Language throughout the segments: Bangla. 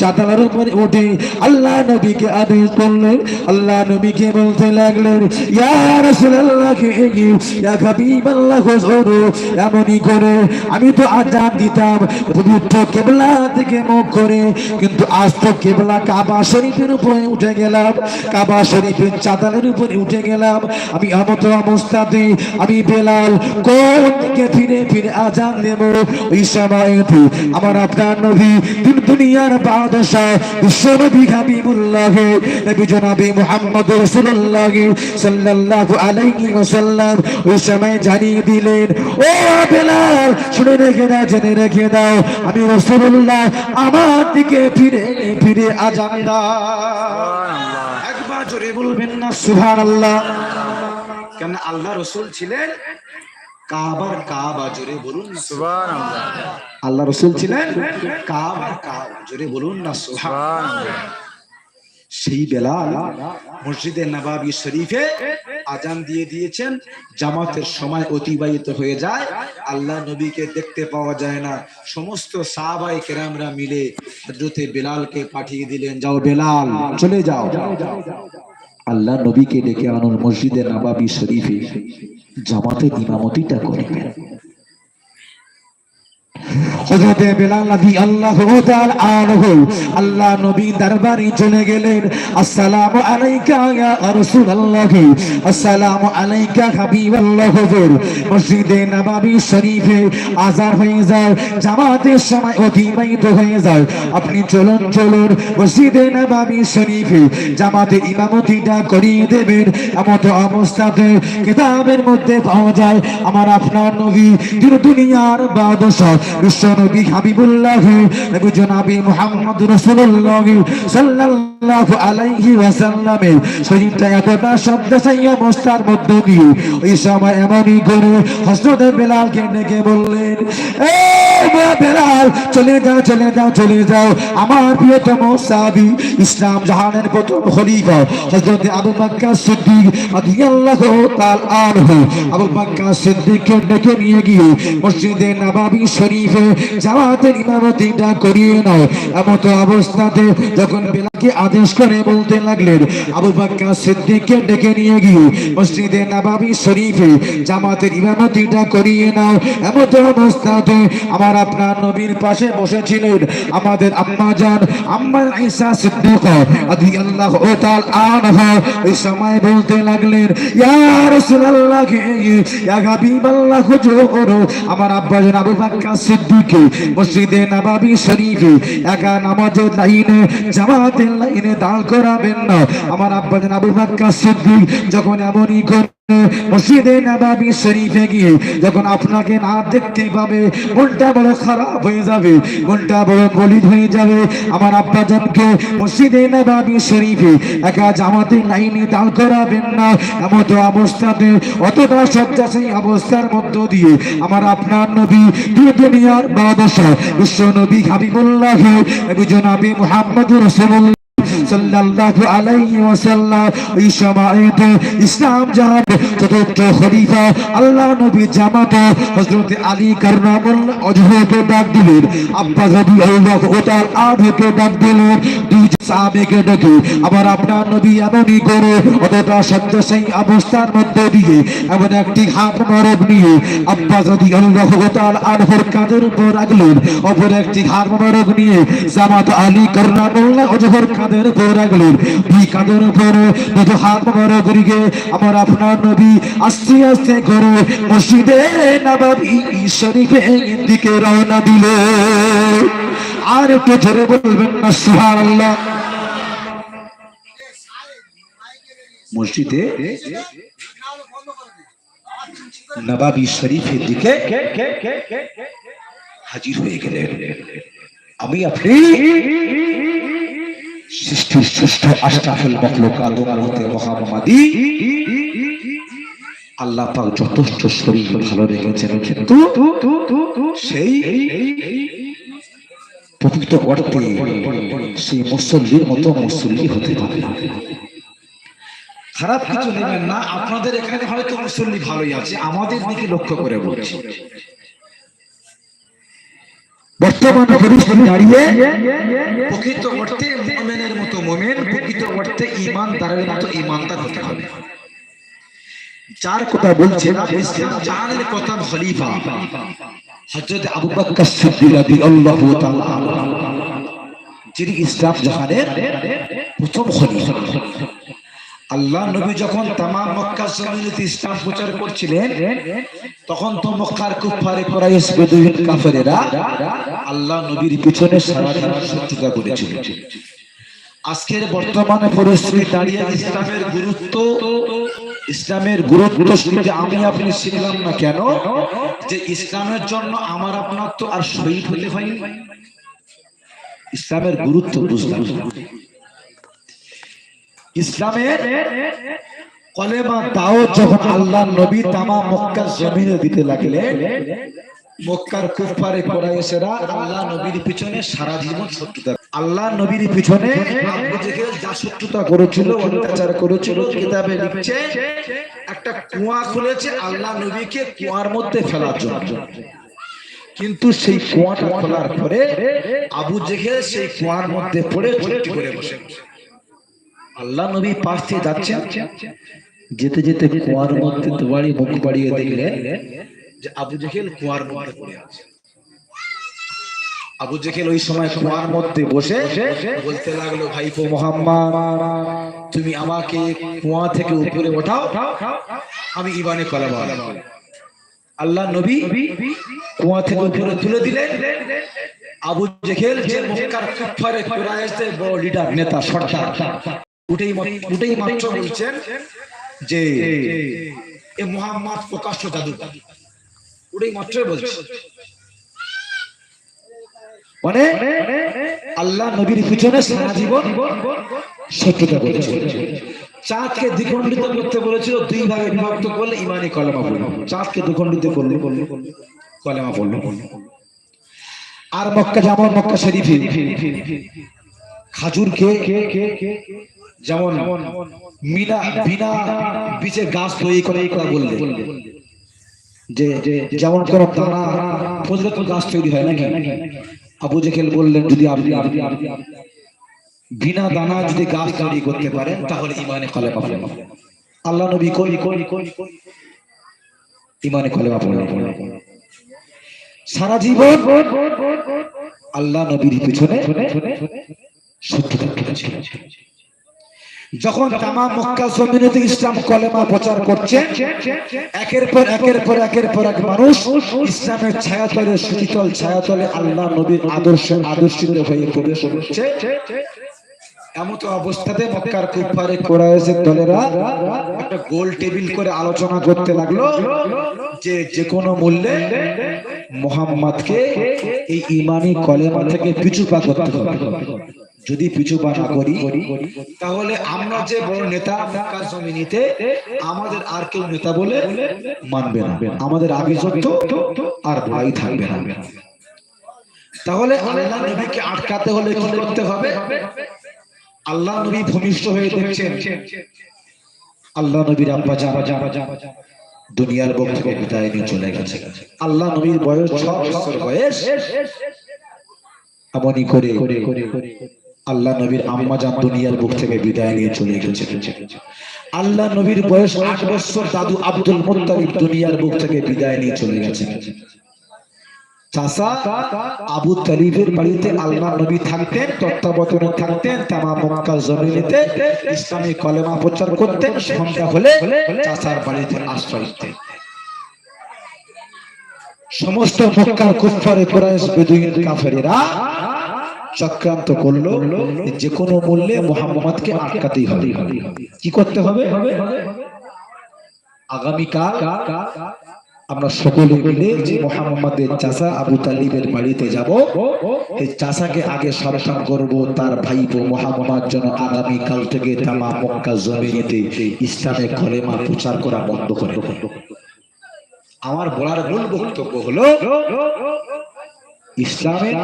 চাতালার উপরে উঠে আমি তো দিতাম কেবলা থেকে মুখ করে, কিন্তু আজ তো কেবলা কাবা শরীফের উপরে উঠে গেলাম, কাবা শরীফের চাতালের উপরে উঠে গেলাম। আমি আমত অবস্থাতে, আমি বেলাল, কোন দিকে ফিরে ফিরে আজান দেব? ওই সময়তে আমার আপনার নবী দিন দুনিয়ার বাদশাহ বিশ্বনবী হাবিবুল্লাহ নবী জনাবি মুহাম্মদ রাসূলুল্লাহ সাল্লাল্লাহু আলাইহি ওয়াসাল্লাম ওই সময় জানিয়ে দিলেন ও বেলাল শুনে রেখে দাও জেনে রেখে দাও আমি রাসূলুল্লাহ আমার দিকে ফিরে ফিরে আজান দাও। একবার জোরে বলবেন না সুবহানাল্লাহ। কেন আল্লাহ রসুল ছিলেন কাবার কাবা জোরে বলুন আল্লাহ রসুল ছিলেন? কাবার কাবা জোরে বলুন না সুবহানাল্লাহ। সেই বেলা মসজিদে নবাবি শরীফে আজান দিয়ে দিয়েছেন জামাতের সময় অতিবাহিত হয়ে যায় আল্লাহ নবীকে দেখতে পাওয়া যায় না। সমস্ত সাহাবাই কেরামরা মিলে হজরতে বেলালকে পাঠিয়ে দিলেন যাও বেলাল চলে যাও। আল্লাহ নবীকে ডেকে আনুন মসজিদে নবাবি শরীফে। জামাতে ইমামতিটা করবেন। বেলাল তাআলা আনহু, আল্লাহ নবী দরবারে চলে গেলেন। আসসালামু আলাইকা ইয়া রাসূলুল্লাহ, আসসালামু আলাইকা হাবিবাল্লাহ হুজুর। মসজিদে নববী শরীফে আজান হয়ে যায়, জামাতের সময় অতিবাহিত হয়ে যায়। আপনি চলুন চলুন, মসজিদে নববী শরীফে জামাতে ইমামতিটা করিয়ে দেবেন। এমত অবস্থাতে কিতাবের মধ্যে পাওয়া যায়, আমার আপনার নবী দুনিয়ার বাদশাহ বিশ্ব নবী হাবিবুল্লাহ নবী জনাবি মুহাম্মদ রাসূলুল্লাহ সাল্লাল্লাহু আলাইহি ওয়াসাল্লামের শরীরটা শব্দ সেই অবস্থার মধ্যে দিয়ে ওই সময় এমনই করে হযরত বেলালকে ডেকে বললেন, এই বেলাল, চলে যাও চলে যাও চলে যাও। আমার প্রিয়তম সাহাবী ইসলাম জাহানের প্রথম খলিফা হযরত আবু বকর সিদ্দিক রাদিয়াল্লাহু তাআলা আনহু। আবু বকর সিদ্দিককে ডেকে নিয়ে গিয়ে মসজিদে নববী শরীফে জামাতের ইমামতিটা করিয়ে নাও। এমত অবস্থাতে যখন বেলালকে আদেশ করে বলতে লাগলেন, আবু বকর সিদ্দিককে ডেকে নিয়ে গিয়ে মসজিদে নববী শরীফে জামাতের ইমামতিটা করিয়ে নাও। এমত অবস্থাতে আমার আপনার নবীর পাশে বসেছিলেন আমাদের আম্মা জান, আম্মা ঈসা সিদ্দিকা রাদিয়াল্লাহু তাআলা আনহা। এই সময় বলতে লাগলেন, ইয়া রাসূলুল্লাহ, ইয়া হাবিবাল্লাহ, হুজুর, আমার আব্বা জান আবু বকর সিদ্দিক মসজিদে নববী শরীফে একা নামাজের লাইনে জামাতের লাইনে দাঁড় করাবেন না। আমার আব্বা আবু বকর সিদ্দিক যখন এমনই অবস্থার মধ্য দিয়ে আমার আপনার নবী দুনিয়ার বাদশাহ, বিশ্ব নবী হাবিবুল্লাহ নবী জনাবি মুহাম্মদ সাল্লাল্লাহু আলাইহি ওয়াসাল্লাম, ওই সময়তে ইসলাম চতুর্থ খলিফা আল্লাহ নবী জামাত, হযরত আলী ডাক দিলেন। আনহুকে ডাক দিলেন। দুই সাহাবেকে ডেকে আবার আপনার নবী এমনই করে অতটা সত্যসাই অবস্থার মধ্যে দিয়ে, এমন একটি হাত মরব নিয়ে। আব্বাস রাদিয়াল্লাহু তাআলা আনহুর কাঁধের উপর রাখলেন, অপর একটি হাত মরব নিয়ে জামাত আলী কাররামুল্লাহ ওয়াজহুর কাঁধের রাখলেন দুই কাঁধের উপরে হাত মরব রেখে আমার আপনার নবী আস্তে আস্তে করে মসজিদে নববী শরীফে দিকে রওনা দিলে। আর একটু ধরে বলবেন না, সুবহানাল্লাহ। মসজিদে নবাবী শরীফের দিকে হাজির হয়ে গেলেন। আমি আপনি সৃষ্টির শ্রেষ্ঠ আশরাফুল মখলুকাত হতে মহামাদি আল্লাহ পাক যথেষ্ট শরীর ভালো রেখেছেন কিন্তু সেই প্রকৃত অর্থে সেই মুসল্লির মতো মুসল্লি হতে পারে খারাপ কিছু নেবেন না আপনাদের এখানে হয়তো মুসল্লি ভালোই আছে আমাদের দিকে লক্ষ্য করে বলছি বর্তমানে দাঁড়িয়ে প্রকৃত অর্থে মোমেন প্রকৃত অর্থে ইমানদারের মতো ইমানদার হতে হবে। যার কথা বলছেন প্রথম খলিফা। হযরত আবু বকর সিদ্দিক রাদিয়াল্লাহু তাআলা যিনি ইসলাম জাহানের প্রথম খলিফা। আল্লাহ নবী যখন তামাম মক্কা জমিনে ইসলাম প্রচার করছিলেন তখন তো মক্কার কুফারে কুরাইশ বেদুইন কাফেরেরা আল্লাহ নবীর পিছনে সারা সারা শত্রুতা করেছিল আজকের বর্তমানে পরিস্থিতি দাঁড়িয়ে ইসলামের গুরুত্ব ইসলামের গুরুত্ব শুনতে আমি আপনি শিখলাম না কেন? যে ইসলামের জন্য আমার আপনার তো আর শহীদ হতে হয়নি। ইসলামের গুরুত্ব বুঝলাম। ইসলামের কলেমা দাও যখন আল্লাহ নবী তামা মক্কার জমিনে দিতে লাগলেন মক্কার কুফারে কোরাইশেরা আল্লাহ নবীর পিছনে সারা জীবন শত্রুতা আল্লাহ নবীর পিছনে যা শত্রুতা করেছিল অত্যাচার করেছিল কিতাবে লিখছে একটা কুয়া খুলেছে আল্লাহ নবীকে কুয়ার মধ্যে ফেলার জন্য। কিন্তু সেই কুয়াটা খোলার পরে আবু জেহেল সেই কুয়ার মধ্যে পড়ে চুপটি করে বসে। আল্লাহ নবী পাশ দিয়ে যাচ্ছেন। যেতে যেতে কুয়ার মধ্যে দুবারি মুখ বাড়িয়ে দেখলেন যে আবু জেহেল কুয়ার মধ্যে পড়ে আছে। আবু জেহেল ওই সময় কুয়ার মধ্যে বসে বলতে লাগল, ভাইপো মোহাম্মদ, তুমি আমাকে কুয়া থেকে উপরে ওঠাও, আমি ইবানে কলাম আল্লাহ নবী কুয়া থেকে উপরে তুলে দিলেন। আবু জেহেল যে মক্কার কুফারে কুরাইশদের বড় লিডার নেতা, সর্দার, উঠেই উঠেই মাত্র বলছেন যে, এ মোহাম্মদ প্রকাশ্য জাদু। উঠেই মাত্রই বলছে। মানে আল্লাহ নবীর পিছনে সারা জীবন সত্যতা করেছে। চাঁদকে দ্বিখণ্ডিত করতে বলেছিল, দুই ভাগে বিভক্ত করলে ইমানি কলেমা পড়ল। চাঁদকে দ্বিখণ্ডিত করলে কলেমা পড়ল। আর মক্কা যেমন মক্কা শরীফে খাজুর খেয়ে যেমন মিনা, বিনা বীজের গাছ তৈরি করে, এই কথা বললে। যে যেমন কোন দানা ফজলে তো গাছ তৈরি হয় নাকি? আবু জেকেল বললেন, যদি আপনি আপনি আপনি বিনা দানা যদি গাছ তৈরি করতে পারেন, তাহলে ইমানে কলে পাবেন আল্লাহ নবী কলি কলি কলি ইমানে কলেমা পাবেন সারা জীবন আল্লাহ নবীর পিছনে সত্যতা করেছিল যখন তামা মক্কা জমিনেতে ইসলাম কলেমা প্রচার করছে, একের পর একের পর একের পর এক মানুষ ইসলামের ছায়াতলে সুশীতল ছায়াতলে আল্লাহ নবীর আদর্শে আদর্শিত হয়ে প্রবেশ করছে। একটা গোল টেবিল করে আলোচনা করতে লাগল যে যে কোনো মূল্যে মোহাম্মদকে এই ইমানি কলেমা থেকে পিছু পা করতে হবে। যদি পিছু পা না করি, তাহলে আমরা যে বড় নেতা জমিনিতে, আমাদের আর কেউ নেতা বলে মানবে না। আমাদের আভিযুক্ত আর ভাই থাকবে না। তাহলে আল্লাহ নবীকে আটকাতে হলে কি করতে হবে? আল্লাহ নবী ভূমিষ্ঠ হয়ে দেখছেন। আল্লাহ নবীর আব্বা যাবা যাবা যাবা দুনিয়ার বুক থেকে বিদায় নিয়ে চলে গেছে। আল্লাহ নবীর বয়স ছ বছর বয়স। এমনই করে আল্লাহ নবীর আম্মা জান দুনিয়ার বুক থেকে বিদায় নিয়ে চলে গেছে। আল্লাহ নবীর বয়স আট বছর দাদু আব্দুল মুত্তালিব দুনিয়ার বুক থেকে বিদায় নিয়ে চলে গেছে। চাষা আবু বাড়িতে আল্লাহ নবী থাকতেন, তত্ত্বাবধানে থাকতেন জমিনেতে ইসলামী কলেমা প্রচার করতেন, সন্ধ্যা হলে চাষার বাড়িতে আশ্রয় সমস্ত চক্রান্ত করল যে কোনো মূল্যে মোহাম্মদকে আটকাতেই হবে। কি করতে হবে? আগামীকাল আমরা সকলে মিলে যে মোহাম্মদের চাষা আবু তালিবের বাড়িতে যাব এই চাষাকে আগে সাবধান করব, তার ভাইপো মোহাম্মদ যেন আগামী কাল থেকে তামা মক্কা জমিনেতে ইসলামে কলেমা প্রচার করা বন্ধ করে আমার বলার মূল বক্তব্য হলো ইসলামের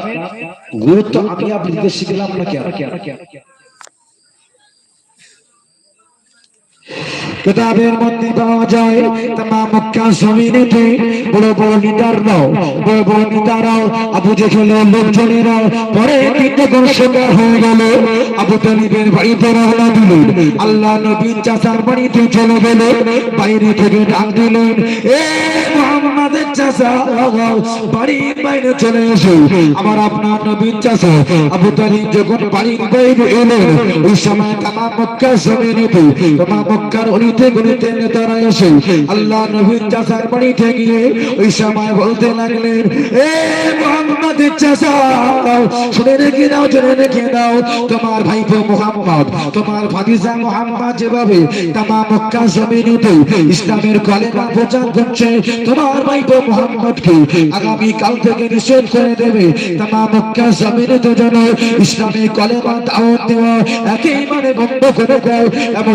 গুরুত্ব আমি আপনাদের শিখলাম না কেন কিতাবের মধ্যে পাওয়া যায়, তামাম মক্কা জমিনেতে বড় বড় লিডাররাও বড় বড় নেতারাও আবু জেহেলের লোকজনেরা পরে তিনটে শিকার হয়ে গেল। আবু তালিবের বাড়িতে রওনা দিলেন। আল্লাহ নবীর চাচার বাড়িতে চলে গেল। বাইরে থেকে ডাক দিলেন, এ মোহাম্মদের চাচা বাড়ির বাইরে চলে এসো। আমার আপনার নবীর চাচা, আবু তালিব যখন বাড়ির বাইরে এলেন, ওই সময় তামাম মক্কা জমিনেতে তামাম মক্কার অলিতে গলিতে নেতারা এসে আল্লাহ নবীর চাচার বাড়িতে গিয়ে ওই সময় বলতে লাগলেন, এ মোহাম্মদের চাচা শুনে রেখে দাও শুনে রেখে দাও, তোমার মোহাম্মদ তোমার মোহাম্মদ যেভাবে তামা মক্কা ইসলামের কলেমা প্রচার করছে, তোমার মোহাম্মদকে আগামী কাল থেকে নিষেধ করে দেবে। তামা মক্কা যেন ইসলামের কলেমা দাওয়াত দেওয়া একেবারে বন্ধ করে দেয় এমন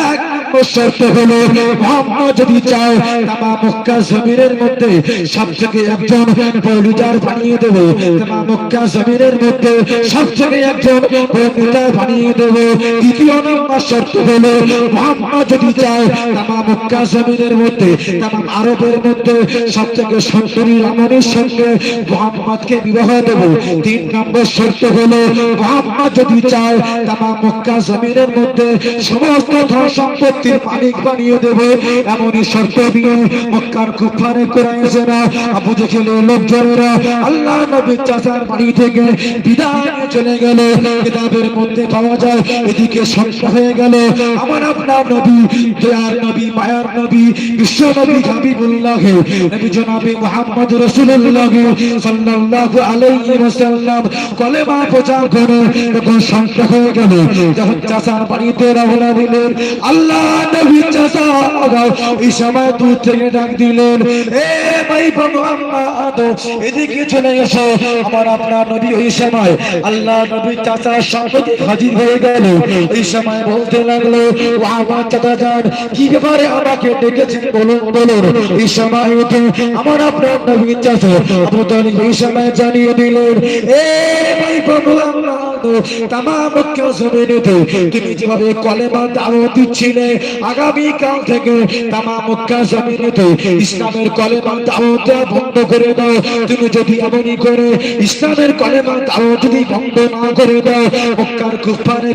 এক নম্বর শর্ত হলো। যদি তামা মক্কা জমিনের মধ্যে সব একজন বানিয়ে দেবে। তামা মক্কা জমিনের মধ্যে একজন বানিয়ে দেবে। দ্বিতীয় নম্বর শর্ত হলো যদি তামা মক্কা জমিনের মধ্যে, তামাম আরবের মধ্যে সঙ্গে মোহাম্মদকে বিবাহ দেব। তিন নম্বর শর্ত হলো মোহাম্মদ যদি চায় তামা মক্কা জমিনের মধ্যে সমস্ত ধন সম্পত্তির মালিক বানিয়ে দেব, এমনই শর্ত দিয়ে মক্কার কুফারে করাইছে না আবু দেখলে লোকজনেরা আল্লাহ নবী চাচার বাড়ি থেকে বিদায় চলে গেল। কিতাবের মধ্যে পাওয়া যায়, এদিকে সন্ধ্যা হয়ে গেল। আমার আপনার নবী, দয়ার নবী, মায়ার নবী, বিশ্ব নবী হাবিবুল্লাহ নবী জনাবে মুহাম্মদ রাসূলুল্লাহ সাল্লাল্লাহু আলাইহি ওয়াসাল্লাম কলেমা প্রচার করে যখন সন্ধ্যা হয়ে গেল। যখন চাচার বাড়িতে রওনা দিলেন, আল্লাহ এই সময় এ ভাই এদিকে আমার আপনার ওই সময় আল্লাহ নবী চাচা হাজির হয়ে এই সময় লাগল আমাকে বলুন এই সময় আপনার এই সময় জানিয়ে দিলেন, এ ভাই মোহাম্মদ আগামী ইসলামের কলেমা দাওয়াত বন্ধ করে দাও। তুমি যদি এমনই করে ইসলামের কলেমা দাওয়াত যদি বন্ধ না করে দাও, মক্কার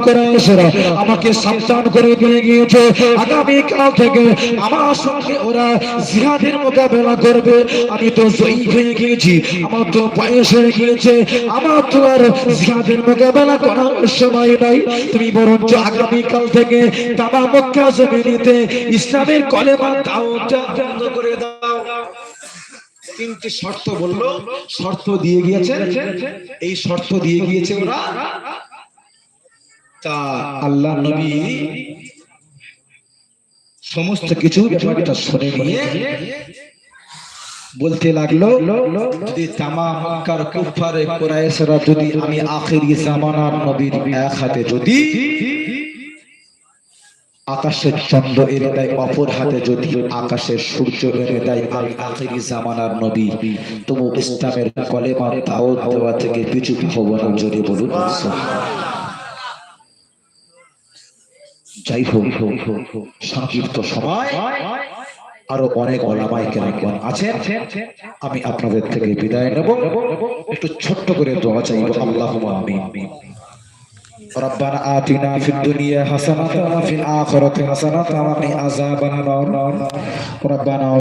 করে এসেরা আমাকে সাবধান করে দিয়ে গিয়েছে। আগামী কাল থেকে আমার সঙ্গে ওরা জিহাদের মোকাবেলা করবে। আমি তো জয়ী হয়ে গিয়েছি, আমার তো বয়স হয়ে গিয়েছে। আমার তো আর জিহাদের মোকাবেলা করার সময় নাই। তুমি বরঞ্চ আগামী কাল থেকে মক্কা জমিনিতে ইসলামের কলেমা করে দাও। তিনটি শর্ত বলল। শর্ত দিয়ে গিয়েছে। এই শর্ত দিয়ে গিয়েছে ওরা। তা আল্লাহ নবী সমস্ত কিছু ব্যাপারটা নিয়ে বলতে লাগল, যদি তামা মক্কার কুফারে কুরাইশরা যদি আমি আখেরি জামানার নবীর এক হাতে যদি আকাশের চন্দ্র এনে দেয়, অপর হাতে যদি আকাশের সূর্য এনে দেয়, আমি আখেরি জামানার নবী। তবু ইসলামের কলেমা দাওয়াত দেওয়া থেকে পিছু হব না জোরে বলুন যাই হোক, সংক্ষিপ্ত সময়। আরো অনেক ওলামাই কেরামগণ আছেন আমি আপনাদের থেকে বিদায় নেব একটু ছোট্ট করে দোয়া চাইব আল্লাহ আমিন ربنا آتنا في الدنيا حسنة وفي الآخرة حسنة وقنا عذاب النار ربنا